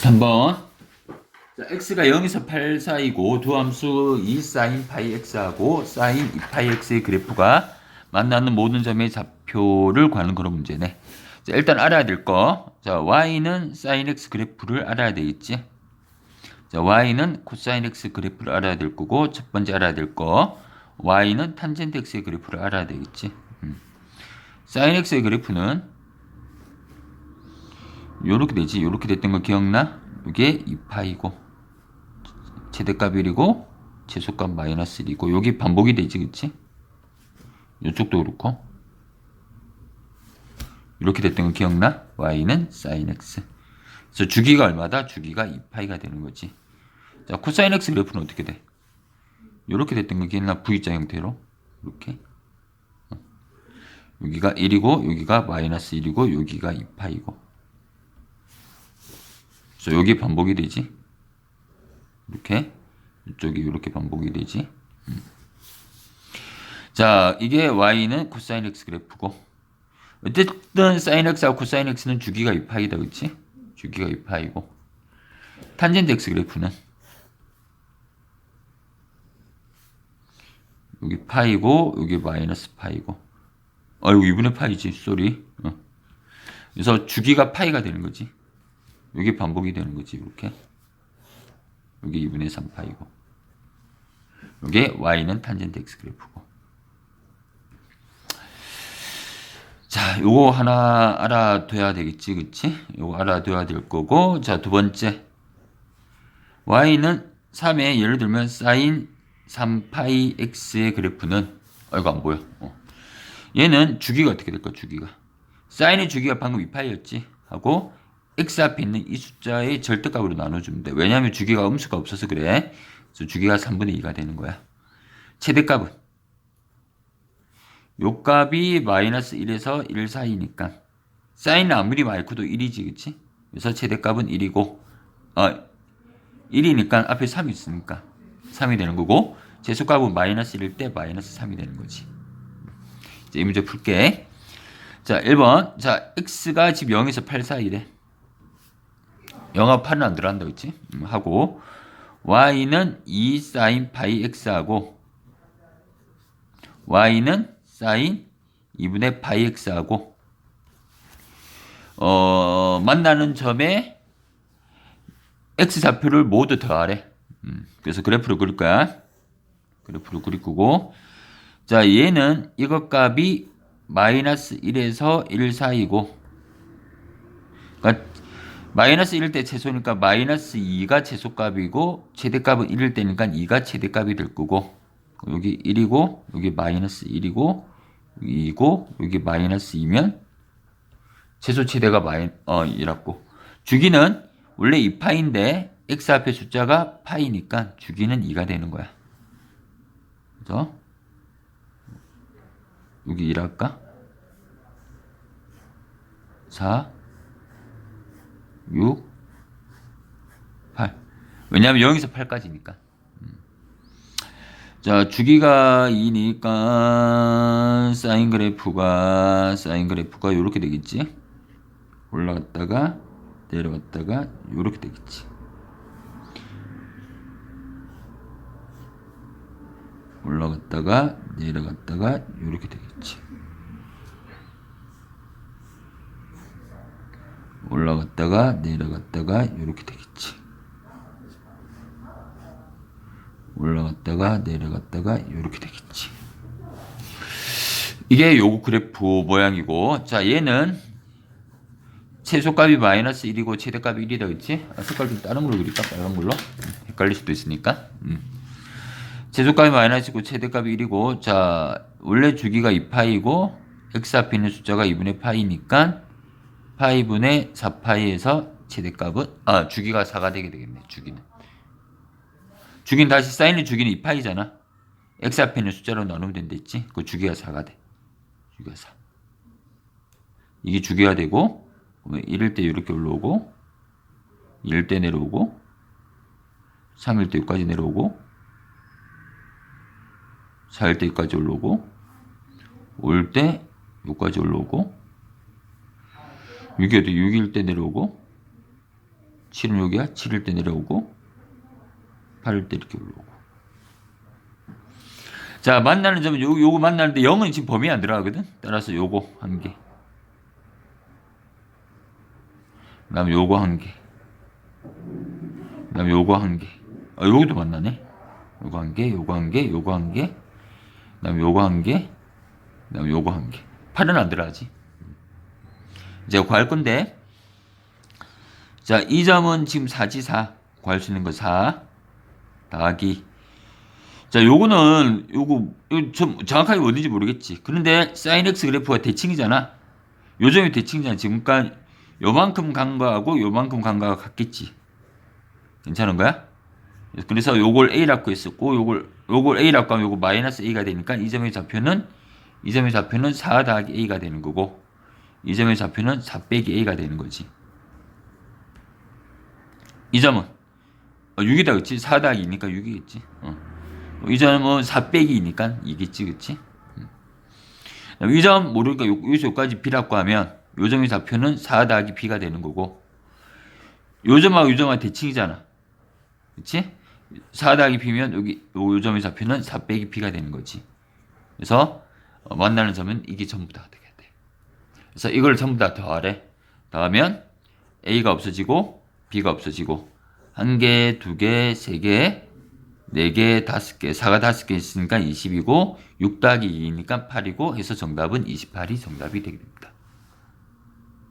3번. 자, x가 0에서 8 사이고 두 함수 2 sin 파이 x하고 sin 2 파이 x의 그래프가 만나는 모든 점의 좌표를 구하는 그런 문제네. 자, 일단 알아야 될 거. 자, y는 sin x 그래프를 알아야 되겠지. 자, y는 코사인 x 그래프를 알아야 될 거고 첫 번째 알아야 될 거. y는 탄젠트 x의 그래프를 알아야 되겠지. 음. sin x의 그래프는 요렇게 되지. 요렇게 됐던 거 기억나? 이게 2파이고 최대값 1이고 최소값 마이너스 1이고 여기 반복이 되지 그치? 이쪽도 그렇고 이렇게 됐던 거 기억나? y는 sin x 그래서 주기가 얼마다? 주기가 2파이가 되는 거지 자 코사인 x 그래프는 어떻게 돼? 이렇게 됐던 거 기억나? V자 형태로 이렇게 어. 여기가 1이고 여기가 마이너스 1이고 여기가 2파이고 그래서 여기 반복이 되지. 이렇게 이쪽이 이렇게 반복이 되지. 음. 자, 이게 y는 코사인 x 그래프고 어쨌든 사인 x하고 코사인 x는 주기가 2파이다, 그렇지? 주기가 2파이고 탄젠트 x 그래프는 여기 파이고 여기 마이너스 파이고 아 이거 2분의 파이지, 쏘리. 어. 그래서 주기가 파이가 되는 거지. 여기 반복이 되는 거지 이렇게? 여기 2분의 3파이고. 이게 y는 탄젠트 x 그래프고. 자 요거 하나 알아둬야 되겠지 그치? 요거 알아둬야 될 거고. 자 두 번째. y는 3에 예를 들면 사인 3파이 x의 그래프는 아 이거 안 보여. 어. 얘는 주기가 어떻게 될까 주기가? 사인의 주기가 방금 2파이였지? 하고 x 앞에 있는 이 숫자의 절대값으로 나눠주면 돼. 왜냐하면 주기가 음수가 없어서 그래. 그래서 주기가 3분의 2가 되는 거야. 최대값은 요 값이 마이너스 1에서 1 사이니까 사인은 아무리 많고도 1이지 그치? 그래서 최대값은 1이고 어, 1이니까 앞에 3이 있으니까 3이 되는 거고 제수값은 마이너스 1일 때 마이너스 3이 되는 거지. 이제 이 문제 풀게. 자, 1번. 자, x가 지금 0에서 8 사이래. 영화 8은 안 들어간다 그치? 음, 하고 y는 2 sin 파이 x하고 y는 sin 2분의 파이 x하고 어, 만나는 점에 x 좌표를 모두 더하래. 음, 그래서 그래프를 그릴 거야. 그래프를 그릴 거고 자 얘는 이것 값이 마이너스 1에서 1 사이고 그러니까 마이너스 1일 때 최소니까 마이너스 2가 최소값이고 최대값은 1일 때니까 2가 최대값이 될 거고 여기 1이고 여기 마이너스 1이고 여기 2고 여기 마이너스 2면 최소 최대가 마이 어 2랍고 주기는 원래 2파인데 x 앞에 숫자가 파이니까 주기는 2가 되는 거야. 그래서 여기 1 할까? 4 6, 8. 왜냐하면 0에서 8까지니까. 음. 자, 주기가 2니까 사인 그래프가 사인 그래프가 이렇게 되겠지. 올라갔다가 내려갔다가 이렇게 되겠지. 올라갔다가 내려갔다가 이렇게 되겠지. 올라갔다가 내려갔다가 이렇게 되겠지. 올라갔다가 내려갔다가 이렇게 되겠지. 이게 요거 그래프 모양이고 자 얘는 최소값이 마이너스 1이고 최대값이 1이다 그치? 아, 색깔 좀 다른 걸로 그릴까? 빨간 걸로? 음, 헷갈릴 수도 있으니까 음. 최소값이 마이너스고 최대값이 1이고 자 원래 주기가 2파이고 x 앞에 있는 숫자가 2분의 파이니까 파이분의 4파이에서 최대값은 아 주기가 4가 되게 되겠네 주기는. 주기는 다시 사인의 주기는 2파이잖아. X 앞에 있는 숫자로 나누면 된다 했지? 그 주기가 4가 돼. 주기가 4 이게 주기가 되고 1일 때 이렇게 올라오고 1일 때 내려오고 3일 때 여기까지 내려오고 4일 때 여기까지 올라오고 5일 때 여기까지 올라오고 6이 어디 6일 때 내려오고 7은 여기야. 7일 때 내려오고 8일 때 이렇게 올라오고. 자, 만나는 점은 요, 요거 만나는데 0은 지금 범위에 안 들어가거든. 따라서 요거 한 개. 그다음 요거 한 개. 그다음 요거 한 개. 아, 여기도 만나네. 요거 한 개, 요거 한 개, 요거 한 개. 그다음 요거 한 개. 그다음 요거 한 개. 8은 안 들어가지. 이제 구할 건데. 자, 이 점은 지금 4지 4. 구할 수 있는 거 4. 더하기. 자, 요거는 요거 요좀 정확하게 어딘지 모르겠지. 그런데 사인 x 그래프가 대칭이잖아. 요 점이 대칭이잖아. 지금 그러니까 요만큼 간 거하고 요만큼 간 거하고 같겠지. 괜찮은 거야? 그래서 요걸 a라고 했었고 요걸 요걸 a라고 하면 요거 마이너스 a가 되니까 이 점의 좌표는 이 점의 좌표는 4 더하기 a가 되는 거고 이 점의 좌표는 4 빼기 a가 되는 거지. 이 점은 어, 6이다 그치? 4 더하기 2니까 6이겠지. 어. 이 점은 4 빼기 2니까 2겠지 그치? 음. 이점 모르니까 요- 여기서 여기까지 b라고 하면 요 점의 좌표는 4 더하기 b가 되는 거고 요 점하고 요 점하고 대칭이잖아. 그치? 4 더하기 b면 여기 요, 요 점의 좌표는 4 빼기 b가 되는 거지. 그래서 어, 만나는 점은 이게 전부 다 되게 돼. 그래서 이걸 전부 다 더하래. 더하면 a가 없어지고 b가 없어지고 한 개, 두 개, 세 개, 네 개, 다섯 개, 4가 다섯 개 있으니까 20이고 6 더하기 2니까 8이고 해서 정답은 28이 정답이 되게 됩니다.